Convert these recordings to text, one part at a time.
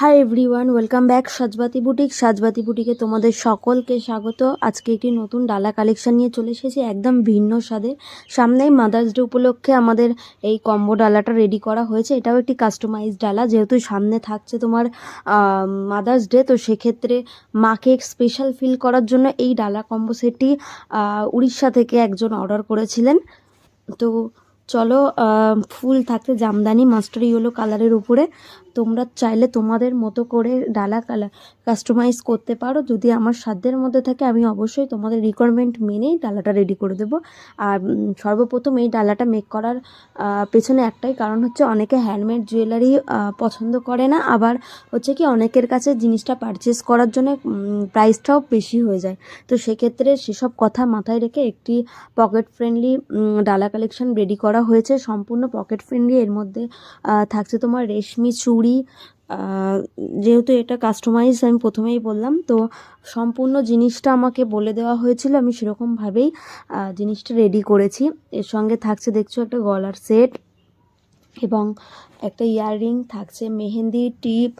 Hi everyone welcome back Sajbati boutique, Sajbati বুটিকে তোমাদের সকলকে স্বাগত। আজকে একটি নতুন ডালা কালেকশন নিয়ে চলে এসেছি, একদম ভিন্ন স্বাদের। সামনেই মাদার্স ডে উপলক্ষে আমাদের এই কম্বো ডালাটা রেডি করা হয়েছে। এটাও একটি কাস্টমাইজ ডালা, যেহেতু সামনে থাকছে তোমার মাদার্স ডে তো সেক্ষেত্রে মাকে স্পেশাল ফিল করার জন্য এই ডালা কম্বো সেটটি উড়িষ্যা থেকে একজন অর্ডার করেছিলেন। তো চলো ফুল থাকতে জামদানি, মাস্টার ইয়েলো কালারের উপরে। তোমরা চাইলে তোমাদের মতো করে ডালা কালার কাস্টমাইজ করতে পারো। যদি আমার সাধ্যের মধ্যে থাকে, আমি অবশ্যই তোমাদের রিকোয়ারমেন্ট মেনেই ডালাটা রেডি করে দেবো। আর সর্বপ্রথম এই ডালাটা মেক করার পেছনে একটাই কারণ হচ্ছে অনেকে হ্যান্ডমেড জুয়েলারি পছন্দ করে না। আবার হচ্ছে কি, অনেকের কাছে জিনিসটা পারচেস করার জন্য প্রাইসটাও বেশি হয়ে যায়। তো সেক্ষেত্রে সেসব কথা মাথায় রেখে একটি পকেট ফ্রেন্ডলি ডালা কালেকশন রেডি করা হয়েছে। সম্পূর্ণ পকেট ফ্রেন্ডলি এর মধ্যে থাকছে তোমার রেশমি চুড়ি আহ, যেহেতু এটা কাস্টমাইজ আমি প্রথমেই বললাম তো সম্পূর্ণ জিনিসটা আমাকে বলে দেওয়া হয়েছিল আমি সেরকমভাবেই জিনিসটা রেডি করেছি। এর সঙ্গে থাকছে দেখছ একটা গলার সেট এবং একটা ইয়াররিং থাকছে, মেহেন্দি, টিপ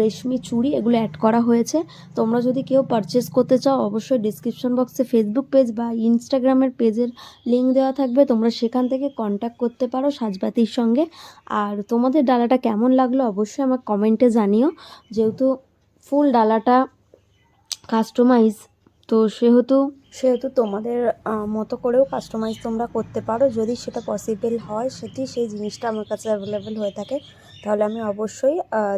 রেশমি, চুড়ি এগুলো অ্যাড করা হয়েছে। তোমরা যদি কেউ পারচেস করতে চাও, অবশ্যই ডিসক্রিপশন বক্সে ফেসবুক পেজ বা ইনস্টাগ্রামের পেজের লিঙ্ক দেওয়া থাকবে। তোমরা সেখান থেকে কন্ট্যাক্ট করতে পারো সাজবাতির সঙ্গে। আর তোমাদের ডালাটা কেমন লাগল অবশ্যই আমার কমেন্টে জানিও। যেহেতু ফুল ডালাটা কাস্টমাইজ তো সেহেতু সেহেতু তোমাদের মতো করেও কাস্টমাইজ তোমরা করতে পারো। যদি সেটা পসিবল হয়, সেটি সেই জিনিসটা আমার কাছে অ্যাভেলেবেল হয়ে থাকে, তাহলে আমি অবশ্যই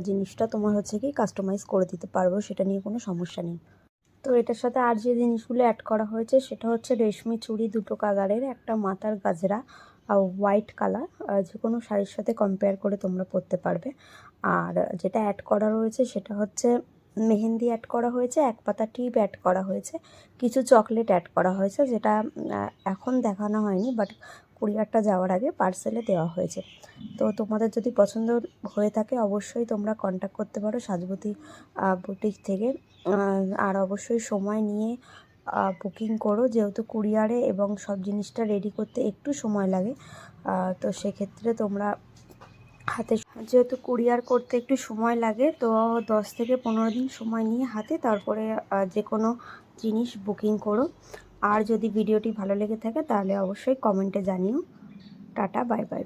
জিনিসটা তোমার হচ্ছে কি কাস্টমাইজ করে দিতে পারব, সেটা নিয়ে কোনো সমস্যা নেই। তো এটার সাথে আর যে জিনিসগুলো অ্যাড করা হয়েছে, সেটা হচ্ছে রেশমি চুড়ি দুটো কালারের একটা মাথার গাজরা হোয়াইট কালার যে কোনো শাড়ির সাথে কম্পেয়ার করে তোমরা পরতে পারবে। আর যেটা অ্যাড করা রয়েছে, সেটা হচ্ছে মেহেন্দি অ্যাড করা হয়েছে, এক পাতা টিপ অ্যাড করা হয়েছে, কিছু চকলেট অ্যাড করা হয়েছে, যেটা এখন দেখানো হয়নি বাট কুরিয়ারটা যাওয়ার আগে পার্সেলে দেওয়া হয়েছে। তো তোমাদের যদি পছন্দ হয়ে থাকে, অবশ্যই তোমরা কন্ট্যাক্ট করতে পারো সাজবতী বুটিক থেকে। আর অবশ্যই সময় নিয়ে বুকিং করো, যেহেতু কুরিয়ারে এবং সব জিনিসটা রেডি করতে একটু সময় লাগে। তো সেক্ষেত্রে তোমরা হাতে যেহেতু কুরিয়ার করতে একটু সময় লাগে, তো দশ থেকে পনেরো দিন সময় নিয়ে হাতে তারপরে যে কোনো জিনিস বুকিং করো। আর যদি ভিডিওটি ভালো লেগে থাকে তাহলে অবশ্যই কমেন্টে জানিও। Tata, bye bye.